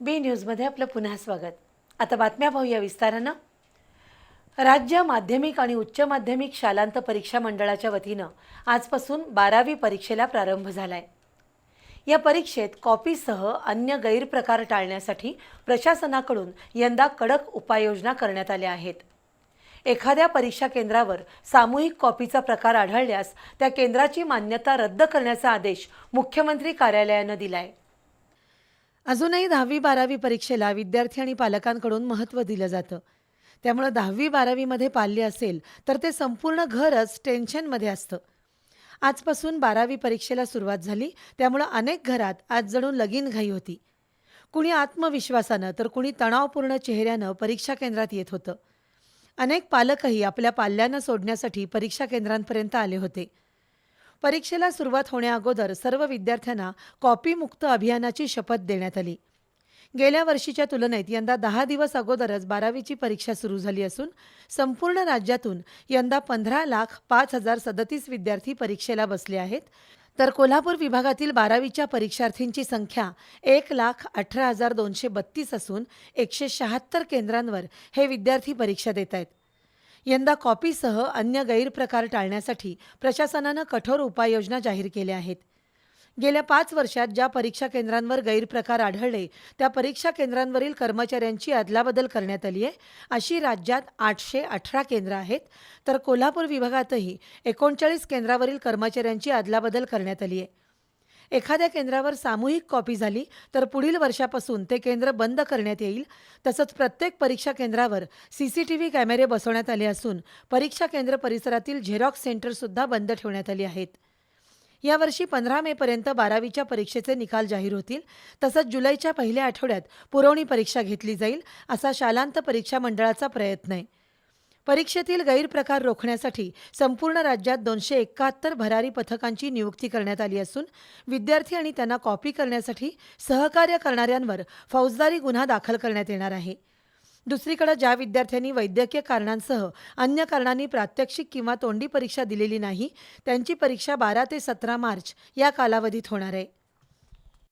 बी न्यूजमध्ये आपलं पुन्हा स्वागत. आता बातम्या पाहूया विस्तारानं. राज्य माध्यमिक आणि उच्च माध्यमिक शालांत परीक्षा मंडळाच्या वतीनं आजपासून बारावी परीक्षेला प्रारंभ झाला आहे या परीक्षेत कॉपीसह अन्य गैरप्रकार टाळण्यासाठी प्रशासनाकडून यंदा कडक उपाययोजना करण्यात आल्या आहेत. एखाद्या परीक्षा केंद्रावर सामूहिक कॉपीचा प्रकार आढळल्यास त्या केंद्राची मान्यता रद्द करण्याचा आदेश मुख्यमंत्री कार्यालयानं दिलाय. अजूनही दहावी बारावी परीक्षेला विद्यार्थी आणि पालकांकडून महत्त्व दिलं जातं. त्यामुळं दहावी बारावीमध्ये पाल्य असेल तर ते संपूर्ण घरच टेन्शनमध्ये असतं. आजपासून बारावी परीक्षेला सुरुवात झाली त्यामुळं अनेक घरात आज जणू लगीन घाई होती. कुणी आत्मविश्वासानं तर कुणी तणावपूर्ण चेहऱ्यानं परीक्षा केंद्रात येत होतं. अनेक पालकही आपल्या पाल्यांना सोडण्यासाठी परीक्षा केंद्रांपर्यंत आले होते. परीक्षेला सुरुवात होण्याअगोदर सर्व विद्यार्थ्यांना कॉपीमुक्त अभियानाची शपथ देण्यात आली. गेल्या वर्षीच्या तुलनेत यंदा दहा दिवस अगोदरच बारावीची परीक्षा सुरू झाली असून संपूर्ण राज्यातून यंदा पंधरा लाख पाच हजार सदतीस विद्यार्थी परीक्षेला बसले आहेत. तर कोल्हापूर विभागातील बारावीच्या परीक्षार्थींची संख्या एक लाख अठरा हजार दोनशे बत्तीस असून एकशे शहात्तर केंद्रांवर हे विद्यार्थी परीक्षा देत आहेत. यंदा कॉपीसह अन्य गैरप्रकार टाळण्यासाठी प्रशासनानं कठोर उपाययोजना जाहीर केल्या आहेत. गेल्या पाच वर्षात ज्या परीक्षा केंद्रांवर गैरप्रकार आढळले त्या परीक्षा केंद्रांवरील कर्मचाऱ्यांची अदलाबदल करण्यात आली आहे. अशी राज्यात आठशे अठरा केंद्र आहेत. तर कोल्हापूर विभागातही एकोणचाळीस केंद्रावरील कर्मचाऱ्यांची अदलाबदल करण्यात आली आहे. एखाद्या केंद्रावर सामूहिक कॉपी झाली तर पुढील वर्षापासून ते केंद्र बंद करण्यात येईल. तसंच प्रत्येक परीक्षा केंद्रावर सी सी टी व्ही कॅमेरे बसवण्यात आले असून परीक्षा केंद्र परिसरातील झेरॉक्स सेंटरसुद्धा बंद ठेवण्यात आली आहेत. यावर्षी पंधरा मेपर्यंत बारावीच्या परीक्षेचे निकाल जाहीर होतील. तसंच जुलैच्या पहिल्या आठवड्यात पुरवणी परीक्षा घेतली जाईल असा शालांत परीक्षा मंडळाचा प्रयत्न आहे. परीक्षेतील गैरप्रकार रोखण्यासाठी संपूर्ण राज्यात दोनशे एकाहत्तर भरारी पथकांची नियुक्ती करण्यात आली असून विद्यार्थी आणि त्यांना कॉपी करण्यासाठी सहकार्य करणाऱ्यांवर फौजदारी गुन्हा दाखल करण्यात येणार आहे. दुसरीकडे ज्या विद्यार्थ्यांनी वैद्यकीय कारणांसह अन्य कारणांनी प्रात्यक्षिक किंवा तोंडी परीक्षा दिलेली नाही त्यांची परीक्षा बारा ते सतरा मार्च या कालावधीत होणार आहे.